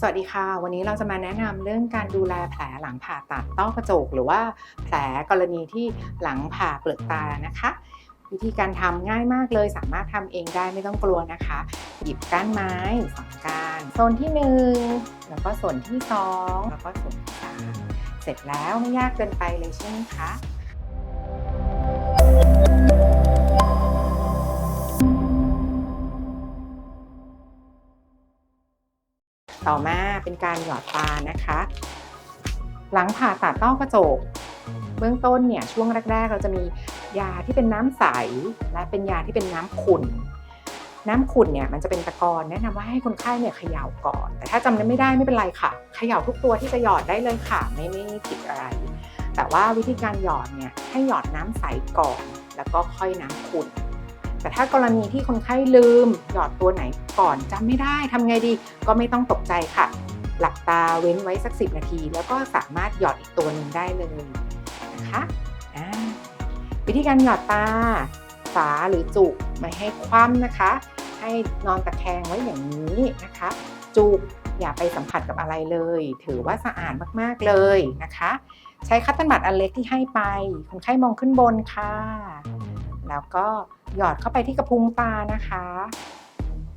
สวัสดีค่ะ วันนี้เราจะมาแนะนำเรื่องการดูแลแผลหลังผ่าตัดต้อกระจก หรือว่าแผลกรณีที่หลังผ่าเปลือกตานะคะ วิธีการทำง่ายมากเลย สามารถทำเองได้ไม่ต้องกลัวนะคะ หยิบก้านไม้สองก้านโซนที่หนึ่งแล้วก็ส่วนที่สองแล้วก็ส่วนที่สามเสร็จแล้วไม่ยากเกินไปเลยใช่ไหมคะ ต่อมาเป็นการหยอดตานะคะ หลังผ่าตัดต้อกระจก เบื้องต้นเนี่ยช่วงแรก ๆ เราจะมียาที่เป็นน้ำใส และเป็นยาที่เป็นน้ำขุ่นน้ำขุ่นเนี่ยมันจะเป็นตะกอนแนะนำว่าให้คนไข้เนี่ยเขย่าก่อน แต่ถ้าจำไม่ได้ไม่เป็นไรค่ะเขย่าทุกตัวที่จะหยอดได้เลยค่ะ ไม่ไม่ผิดอะไร แต่ว่าวิธีการหยอดเนี่ยให้หยอดน้ำใสก่อน แล้วก็ค่อยน้ำขุ่น แต่ถ้ากรณีที่คนไข้ลืม หยอดตัวไหนก่อนจำไม่ได้ทำไงดีก็ไม่ต้องตกใจค่ะ หลับตาเว้นไว้สัก 10 นาที แล้วก็สามารถหยอดอีกตัวหนึ่งได้เลยนะคะอ่าวิธีการหยอดตาฝาหรือจุกไม่ให้คว่ำนะคะ ให้นอนตะแคงไว้อย่างนี้นะคะ จุกอย่าไปสัมผัสกับอะไรเลย ถือว่าสะอาดมากๆเลยนะคะ ใช้คัตเตอร์บัตอันเล็กที่ให้ไป คนไข้มองขึ้นบนค่ะ แล้วก็ หยอดเข้าไปที่กระพุ้งตานะคะ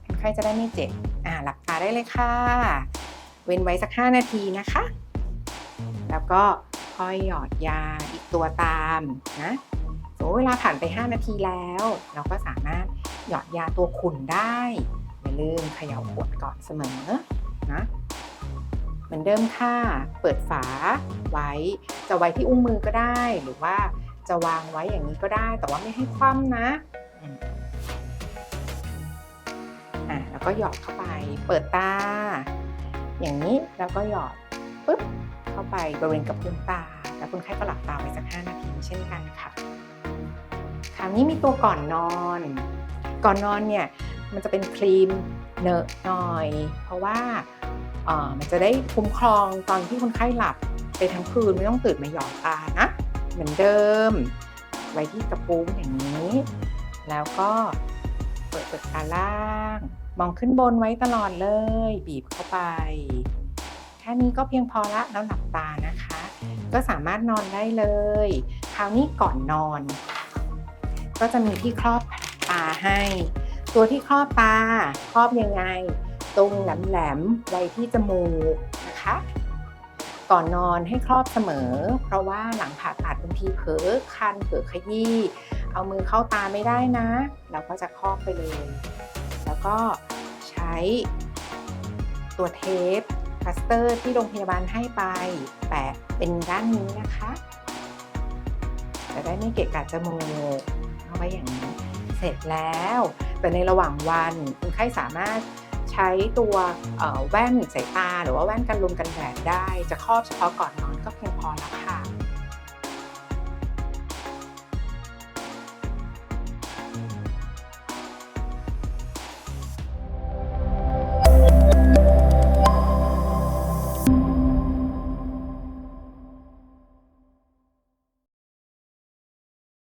คนไข้จะได้ไม่เจ็บอ่าหลับตาได้เลยค่ะ เว้นไว้สัก 5 นาทีนะคะ แล้วก็ค่อยหยอดยาอีกตัวตามนะสมมติเวลาผ่านไป 5 นาทีแล้ว เราก็สามารถหยอดยาตัวขุ่นได้อย่าลืมเขย่าขวดก่อนเสมอนะเหมือนเดิมค่ะ เปิดฝาไว้จะไว้ที่อุ้งมือก็ได้ หรือว่าจะวางไว้อย่างนี้ก็ได้ แต่ว่าไม่ให้คว่ำนะ อะแล้วก็หยอดเข้าไป เปิดตา อย่างนี้แล้วก็หยอดปึ๊บเข้าไปบริเวณกระพุ้งตา แล้วคนไข้ก็หลับตาไว้สัก 5 นาทีเช่นกันค่ะ คราวนี้มีตัวก่อนนอน ก่อนนอนเนี่ยมันจะเป็นครีมเนอะหน่อย เพราะว่าเออมันจะได้คุ้มครองตอนที่คนไข้หลับไปทั้งคืนไม่ต้องตื่นมาหยอดตานะ เหมือนเดิม ไว้ที่กระพุ้งอย่างนี้ แล้วก็เปิดเปิดตาล่าง มองขึ้นบนไว้ตลอดเลย บีบเข้าไป แค่นี้ก็เพียงพอละแล้วหลับตานะคะ ก็สามารถนอนได้เลย คราวนี้ก่อนนอน ก็จะมีที่ครอบตาให้ ตัวที่ครอบตาครอบยังไง ตรงแหลมๆไว้ที่จมูกนะคะก่อนนอนให้ครอบเสมอ เพราะว่าหลังผ่าตัดบางทีเผลอคันเผลอขยี้ เอามือเข้าตาไม่ได้นะ เราก็จะครอบไปเลย แล้วก็ใช้ตัวเทปพลาสเตอร์ที่โรงพยาบาลให้ไป แปะเป็นด้านนี้นะคะจะได้ไม่เกะกะจมูกเอาไว้อย่างนี้เสร็จแล้ว แต่ในระหว่างวันคนไข้สามารถใช้ตัวแว่นสายตา หรือว่าแว่นกันลมกันแดดได้ จะครอบเฉพาะก่อนนอนก็เพียงพอแล้วค่ะ